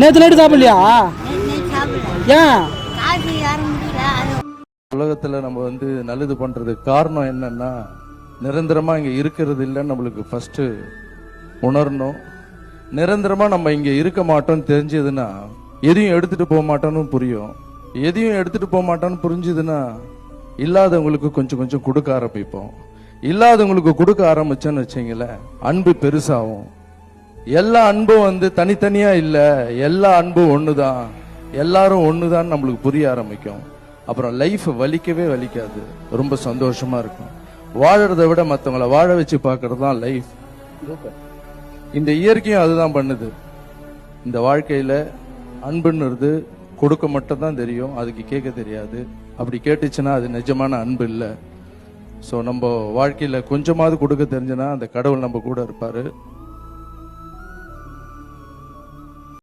நேற்று நைட்டு சாப்பிடலையா? ஏன்? உலகத்துல நம்ம வந்து நல்லது பண்றதுக்கு காரணம் என்னன்னா நிரந்தரமா இங்க இருக்கிறது இல்லைன்னு நம்மளுக்கு ஃபர்ஸ்ட் உணரணும். நிரந்தரமா நம்ம இங்க இருக்க மாட்டோம்னு தெரிஞ்சதுன்னா எதையும் எடுத்துட்டு போக மாட்டோம்னு புரியும். எதையும் எடுத்துட்டு போக மாட்டோம்னு புரிஞ்சுதுன்னா இல்லாதவங்களுக்கு கொஞ்சம் கொஞ்சம் கொடுக்க ஆரம்பிப்போம். இல்லாதவங்களுக்கு கொடுக்க ஆரம்பிச்சோன்னு வச்சீங்களேன் அன்பு பெருசாகும். எல்லா அன்பும் வந்து தனித்தனியா இல்ல எல்லா அன்பும் ஒண்ணுதான். எல்லாரும் ஒண்ணுதான் நம்மளுக்கு புரிய ஆரம்பிக்கும். அப்புறம் லைஃப் வலிக்கவே வலிக்காது. ரொம்ப சந்தோஷமா இருக்கும். வாழறதை விட மத்தவங்கள வாழ வச்சு பார்க்கறது தான் லைஃப் இந்த இயற்கையும் அதுதான் பண்ணுது. இந்த வாழ்க்கையில அன்புன்னுறது கொடுக்க மட்டும் தான் தெரியும். அதுக்கு கேட்க தெரியாது. அப்படி கேட்டுச்சுன்னா அது நிஜமான அன்பு இல்லை. ஸோ நம்ம வாழ்க்கையில கொஞ்சமாவது கொடுக்க தெரிஞ்சுன்னா அந்த கடவுள் நம்ம கூட இருப்பாரு.